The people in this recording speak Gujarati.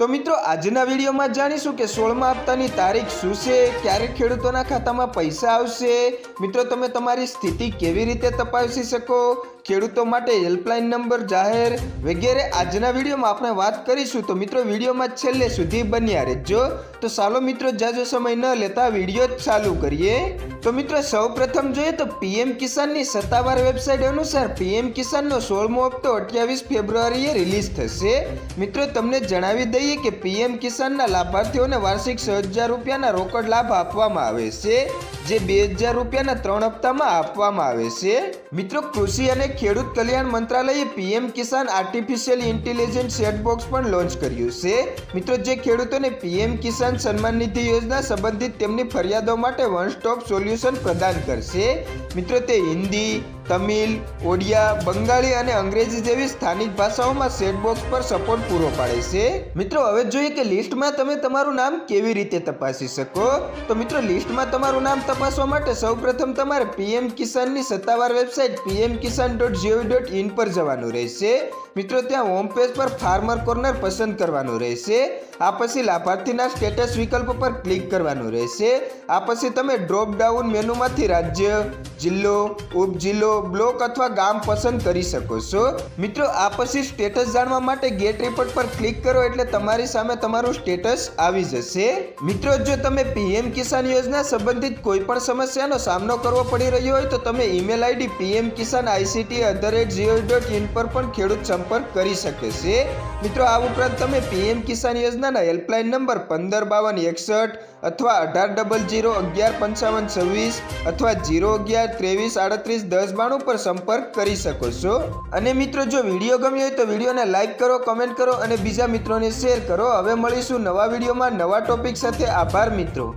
તો મિત્રો, આજના વિડીયોમાં જાણીશું કે સોળમા હપ્તાની તારીખ શું છે, ક્યારે ખેડૂતોના ખાતામાં પૈસા આવશે? મિત્રો, તમે તમારી સ્થિતિ કેવી રીતે તપાસી શકો? ખેડૂતો માટે હેલ્પલાઇન નંબર જાહેર વગેરે આજના વિડીયોમાં આપણે વાત કરીશું. તો મિત્રો, વિડીયોમાં છેલ્લે સુધી બન્યા રહેજો. તો ચાલો મિત્રો જાજો સમય ન લેતા વીડિયો જ ચાલુ કરીએ. તો મિત્રો સૌ પ્રથમ જોઈએ તો પીએમ કિસાનની સત્તાવાર વેબસાઇટ અનુસાર પીએમ કિસાનનો સોળમો હપ્તો અઠ્યાવીસ ફેબ્રુઆરીએ રિલીઝ થશે. મિત્રો, તમને જણાવી દઈએ કે પીએમ કિસાનના લાભાર્થીઓને વાર્ષિક છ હજાર રૂપિયાના રોકડ લાભ આપવામાં આવે છે. જે બે હજાર રૂપિયાના ત્રણ હપ્તામાં આપવામાં આવે છે. મિત્રો, કૃષિ અને ખેડૂત કલ્યાણ મંત્રાલયે PM Kisan artificial intelligence chatbot પણ લોન્ચ કર્યું છે. મિત્રો, જે ખેડૂતોને પીએમ કિસાન સન્માન નિધિ યોજના સંબંધિત તેમની ફરિયાદો માટે વન સ્ટોપ સોલ્યુશન પ્રદાન કરશે. મિત્રો, તે હિન્દી, તમિલ, ઓડિયા, બંગાળી અને અંગ્રેજી જેવી સ્થાનિક ભાષાઓમાં સેટબોક્સ પર સપોર્ટ પૂરો પાડે છે. મિત્રો, હવે જોઈએ કે લિસ્ટમાં તમે તમારું નામ કેવી રીતે તપાસી શકો? તો મિત્રો, લિસ્ટમાં તમારું નામ તપાસવા માટે સૌપ્રથમ તમારે પીએમ કિસાનની સત્તાવાર website PM Kisan dot GOV dot in પર જવાનું રહેશે. મિત્રો, ત્યાં હોમ પેજ પર ફાર્મર કોર્નર પસંદ કરવાનું રહેશે. આ પછી લાભાર્થીના સ્ટેટસ વિકલ્પ પર ક્લિક કરવાનું રહેશે. આ પછી તમે ડ્રોપ ડાઉન મેનુમાંથી રાજ્ય જિલ્લો, ઉપજિલ્લો, બ્લોક અથવા ગામ પસંદ કરી શકો છો. મિત્રો, આ પછી સ્ટેટસ જાણવા માટે ગેટ રિપોર્ટ પર ક્લિક કરો એટલે તમારી સામે તમારું સ્ટેટસ આવી જશે. મિત્રો, જો તમે પીએમ કિસાન યોજના સંબંધિત કોઈ પણ સમસ્યાનો સામનો કરવો પડી રહ્યો હોય તો તમે email ID PM Kisan ICT at the rate gov dot in પર પણ ખેડૂત સંપર્ક કરી શકે છે. મિત્રો, આ ઉપરાંત તમે પીએમ કિસાન યોજનાના હેલ્પલાઇન નંબર પંદર બાવન એકસઠ અથવા અઢાર ડબલ જીરો અગિયાર પંચાવન છવ્વીસ અથવા જીરો અગિયાર ત્રેવીસ આડત્રીસ દસ બાણું પર સંપર્ક કરી શકો છો. અને મિત્રો, જો વીડિયો ગમ્યો હોય તો વિડીયોને લાઇક કરો, કમેન્ટ કરો અને બીજા મિત્રોને શેર કરો. હવે મળીશું નવા વિડીયોમાં નવા ટોપિક સાથે. આભાર મિત્રો.